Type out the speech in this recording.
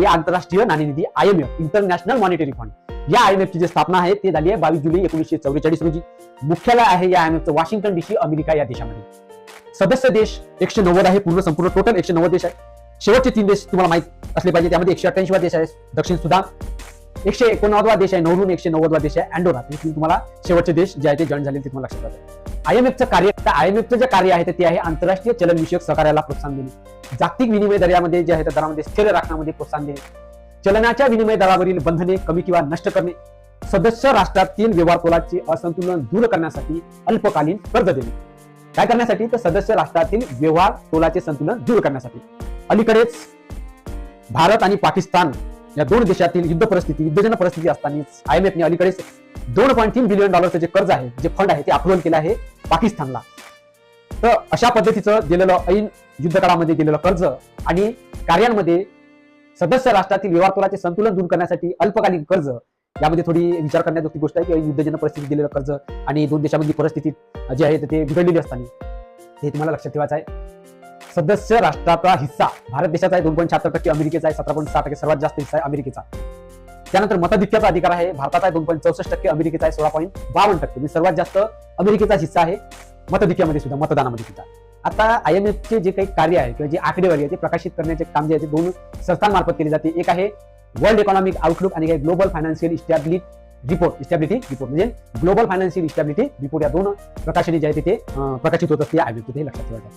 हे आंतरराष्ट्रीय नाणेनिधी आयएमएफ इंटरनॅशनल मॉनिटरी फंड या आयएमएफ ची जी स्थापना आहे ती झाली आहे बावीस जुलै एकोणीसशे चौवेचाळीस रोजी. मुख्यालय आहे या आयएमएफचं वॉशिंग्टन डीसी अमेरिका या देशामध्ये. सदस्य देश एकशे नव्वद आहे पूर्ण संपूर्ण टोटल एकशे नव्वद देश आहे शेवटचे तीन देश तुम्हाला माहीत असले पाहिजे त्यामध्ये एकशे अठ्ठ्याऐंशी देश आहे दक्षिण सुदान एकशे एकोणनव्वदवा देश आहे. नवरून एकशे नव्वदवा देश आहे. अँडोरा हे तुम्हाला शेवटचे देश जे आहे ते जॉईन झाले ते तुम्हाला लक्षात आयएमएफचं कार्य आयएमएफचं जे कार्य आहे ते आहे आंतरराष्ट्रीय चलनविषयक सहकार्याला प्रोत्साहन देणे. जागतिक विनिमय दरामध्ये जे आहे त्या दरामध्ये स्थिर राखण्यामध्ये प्रोत्साहन देणे. चलनाच्या विनिमय दरावरील बंधने कमी किंवा नष्ट करणे. सदस्य राष्ट्रातील व्यवहार तोलाचे असंतुलन दूर करण्यासाठी अल्पकालीन कर्ज देणे. काय करण्यासाठी? तर सदस्य राष्ट्रातील व्यवहार तोलाचे संतुलन दूर करण्यासाठी. अलीकडेच भारत आणि पाकिस्तान या दोन देशातील युद्ध परिस्थिती युद्धजन परिस्थिती असताना आयएमएफने अलीकडेच दोन पॉईंट तीन बिलियन डॉलरचं जे कर्ज आहे जे फंड आहे ते अप्रुव्हल केलं आहे पाकिस्तानला. तर अशा पद्धतीचं दिलेलं ऐन युद्धकाळामध्ये दिलेलं कर्ज आणि कार्यांमध्ये सदस्य राष्ट्रातील व्यवहारतोलाचे संतुलन दूर करण्यासाठी अल्पकालीन कर्ज यामध्ये थोडी विचार करण्याजोगती गोष्ट आहे की युद्धजन्य परिस्थिती दिलेलं कर्ज आणि दोन देशामधली परिस्थिती जी आहे ते बिघडलेली असताना. हे तुम्हाला लक्षात ठेवायचं आहे. सदस्य राष्ट्राचा हिस्सा भारत देशाचा आहे दोन पॉईंट शहात्तर टक्के अमेरिकेचा आहे सतरा पॉईंट सहा टक्के सर्वात जास्त हिस्सा आहे अमेरिकेचा. त्यानंतर मताधिक्याचा अधिकार आहे. भारताचा आहे दोन पॉईंट चौसष्ट टक्के अमेरिकेचा आहे सोळा पॉईंट बावन्न टक्के. म्हणजे सर्वात जास्त अमेरिकेचा हिस्सा आहे मतधिक्यामध्ये सुद्धा मतदानामध्ये सुद्धा. आता आय एम चे जे काही कार्य आहे किंवा जे आकडेवारी आहे ते प्रकाशित करण्याचे काम जे आहे ते दोन संस्थांमार्फत केले जाते. एक आहे वर्ल्ड इकॉनॉमिक आउटलुक आणि एक global financial इस्टॅब्लिट report stability report म्हणजे ग्लोबल फायनान्शियल इस्टॅबिलिटी रिपोर्ट या दोन प्रकाशने जे आहे ते प्रकाशित होत असते. आयएमएफ हे लक्षात ठेवायचं.